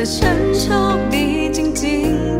แต่ฉันโชคดีจริงๆ